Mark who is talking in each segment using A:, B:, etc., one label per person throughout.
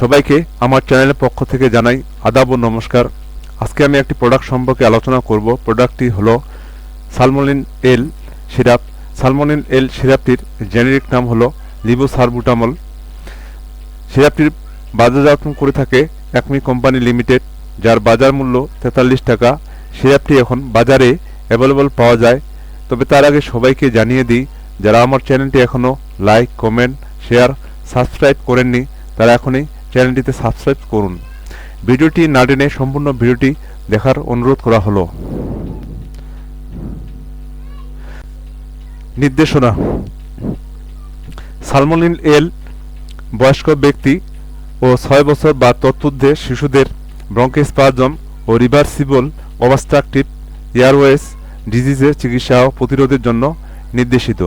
A: সবাইকে আমার চ্যানেলের পক্ষ থেকে জানাই আদাব ও নমস্কার। আজকে আমি একটি প্রোডাক্ট সম্পর্কে আলোচনা করব। প্রোডাক্টটি হলো সালমোনিন এল সিরাপ। সালমোনিন এল সিরাপটির জেনেরিক নাম হলো লিবোসারবুটামল। সিরাপটির বাজারজাত করে থাকে একমি কোম্পানি লিমিটেড, যার বাজার মূল্য তেতাল্লিশ টাকা। সিরাপটি এখন বাজারে অ্যাভেলেবল পাওয়া যায়। তবে তার আগে সবাইকে জানিয়ে দিই, যারা আমার চ্যানেলটি এখনও লাইক কমেন্ট শেয়ার সাবস্ক্রাইব করেননি, তারা এখনই চ্যানেলটিতে সাবস্ক্রাইব করুন। ভিডিওটি না টেনে সম্পূর্ণ ভিডিওটি দেখার অনুরোধ করা হলো। নির্দেশনা। সালমোনিল এল বয়স্ক ব্যক্তি ও ছয় বছর বা তৎপূর্ধ্বে শিশুদের ব্রঙ্কেস্পাজম ও রিভার্সিবল অবস্ট্রাকটিভ এয়ারওয়েজ ডিজিজের চিকিৎসা ও প্রতিরোধের জন্য নির্দেশিত।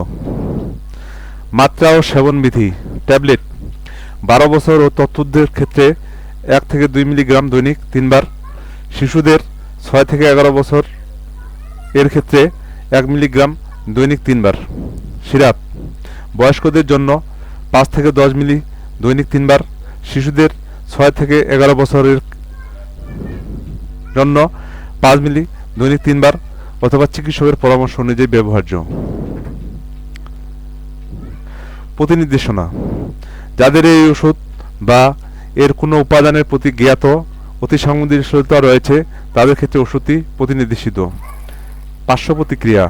A: মাত্রা ও সেবনবিধি। ট্যাবলেট। বারো বছর ও তথ্যদের ক্ষেত্রে এক থেকে দুই মিলিগ্রাম দৈনিক তিনবার। শিশুদের ছয় থেকে এগারো বছর এর ক্ষেত্রে এক মিলিগ্রাম দৈনিক তিনবার। সিরাপ। বয়স্কদের জন্য পাঁচ থেকে দশ মিলি দৈনিক তিনবার। শিশুদের ছয় থেকে এগারো বছরের জন্য পাঁচ মিলি দৈনিক তিনবার অথবা চিকিৎসকের পরামর্শ অনুযায়ী ব্যবহার্য। প্রতিনির্দেশনা। যাদের এই ওষুধ বা এর কোনো উপাদানের প্রতি জ্ঞাত অতি সংবেদনশীলতা রয়েছে, তাদের ক্ষেত্রে ওষুধটি প্রতিনির্দেশিত। পার্শ্ব প্রতিক্রিয়া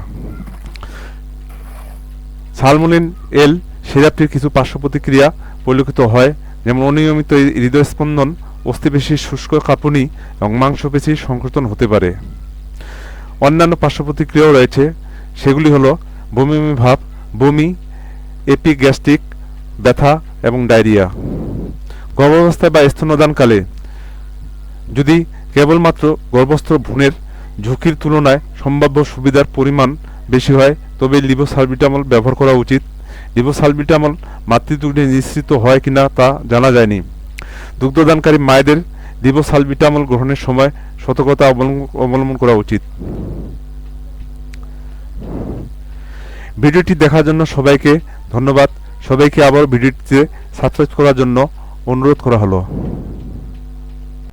A: সালমোনিন এল সিরাপটির কিছু পার্শ্ব প্রতিক্রিয়া পরিলক্ষিত হয়, যেমন অনিয়মিত হৃদয়স্পন্দন অস্থিপেশির শুষ্ক কাঁপুনি এবং মাংসপেশির সংকোচন হতে পারে। অন্যান্য পার্শ্ব প্রতিক্রিয়াও রয়েছে, সেগুলি হলো বমি ভাব, বমি, এপিগ্যাস্ট্রিক ব্যথা এবং ডায়রিয়া। গর্ভাবস্থায় বা স্তন্যদানকালে যদি কেবলমাত্র গর্ভস্থ ভ্রূণের ঝুঁকির তুলনায় সম্ভাব্য সুবিধার পরিমাণ বেশি হয়, তবে লিবোসালবিটামল ব্যবহার করা উচিত। লিবোসালবিটামল মাতৃদুগ্ধে নিঃসৃত হয় কিনা তা জানা যায়নি। দুগ্ধদানকারী মায়েদের লিবোসালবিটামল গ্রহণের সময় সতর্কতা অবলম্বন করা উচিত। ভিডিওটি দেখার জন্য সবাইকে ধন্যবাদ। সবাইকে আবার ভিডিওটিতে সাবস্ক্রাইব করার জন্য অনুরোধ করা হলো।